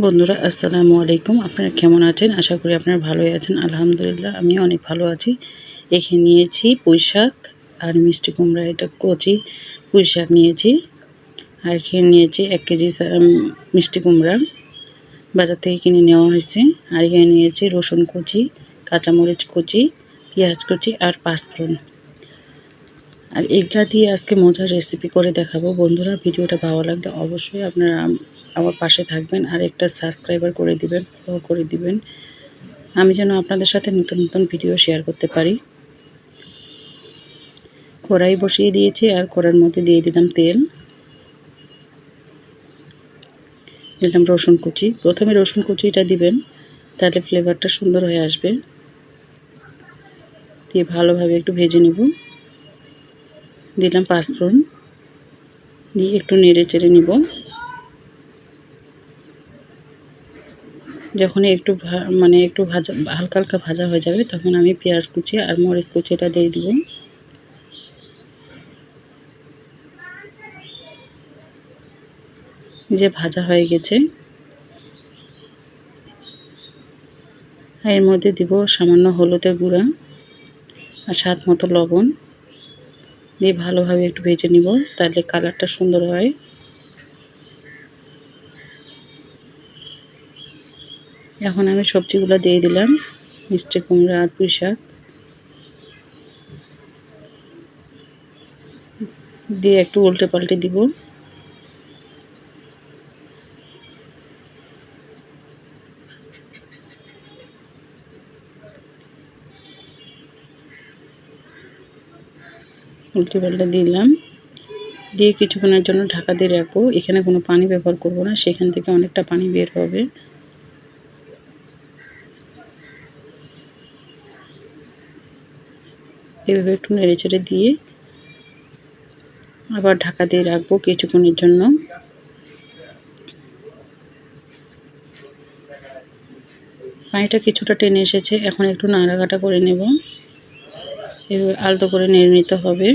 বন্ধুরা, আসসালামু আলাইকুম। আপনারা কেমন আছেন? আশা করি আপনারা ভালোই আছেন। আলহামদুলিল্লাহ আমি অনেক ভালো আছি। এখানে নিয়েছি পুঁই শাক আর মিষ্টি কুমড়া, এটা কচি পুঁই শাক নিয়েছি। আর এখানে নিয়েছি এক কেজি মিষ্টি কুমড়া। বাজার থেকে কিনে নেওয়া হয়েছে। আর এখানে নিয়েছি রসুন কুচি, কাঁচামরিচ কুচি, পেঁয়াজ কুচি আর পাঁচফোড়ন। আর এগুলা দিয়ে আজকে মজার রেসিপি করে দেখাবো। বন্ধুরা, ভিডিওটা ভালো লাগলে অবশ্যই আপনারা আমার পাশে থাকবেন আর একটা সাবস্ক্রাইবার করে দিবেন ফলো করে দিবেন। আমি যেন আপনাদের সাথে নতুন নতুন ভিডিও শেয়ার করতে পারি। কড়াই বসিয়ে দিয়েছি আর কড়ার মধ্যে দিয়ে দিলাম তেল। দিলাম রসুন কুচি। প্রথমে রসুন কুচিটা দিবেন, তাহলে ফ্লেভারটা সুন্দর হয়ে আসবে। দিয়ে ভালোভাবে একটু ভেজে নেব। দিলাম পাঁচফোড়ন। দিয়ে একটু নেড়ে চেড়ে নিব। যখন একটু মানে একটু ভাজা, হালকা হালকা ভাজা হয়ে যাবে, তখন আমি পেঁয়াজ কুচি আর মরিচ কুচিটা দিয়ে দিব। যে ভাজা হয়ে গেছে। এর মধ্যে দিব সামান্য হলুদের গুঁড়া আর স্বাদ মতো লবণ। দিয়ে ভালোভাবে একটু ভেজে নিব, তাহলে কালারটা সুন্দর হয়। এখন আমি সবজিগুলো দিয়ে দিলাম, মিষ্টি কুমড়া আর পুঁই শাক। দিয়ে একটু উল্টে পাল্টে দিব। উল্টে পাল্টে দিলাম। দিয়ে কিছুক্ষণের জন্য ঢাকা দিয়ে রাখব। এখানে কোনো পানি ব্যবহার করব না। সেখান থেকে অনেকটা পানি বের হবে। এভাবে একটু নেড়ে চেড়ে দিয়ে আবার ঢাকা দিয়ে রাখব কিছুক্ষণের জন্য। পানিটা কিছুটা টেনে এসেছে। এখন একটু নাড়াঘাটা করে নেব। এভাবে আলতো করে নেড়ে নিতে হবে।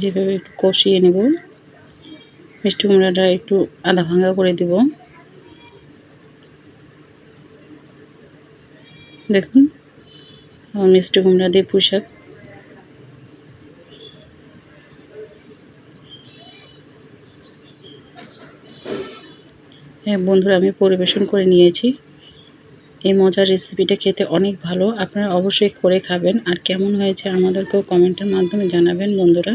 যেভাবে একটু কষিয়ে নেব, মিষ্টি কুমড়াটা একটু আধা ভাঙা করে দিব। দেখুন মিষ্টি কুমড়া দিয়ে পোশাক হ্যাঁ বন্ধুরা, আমি পরিবেশন করে নিয়েছি। এই মজার রেসিপিটা খেতে অনেক ভালো। আপনারা অবশ্যই করে খাবেন। আর কেমন হয়েছে আমাদেরকেও কমেন্টের মাধ্যমে জানাবেন বন্ধুরা।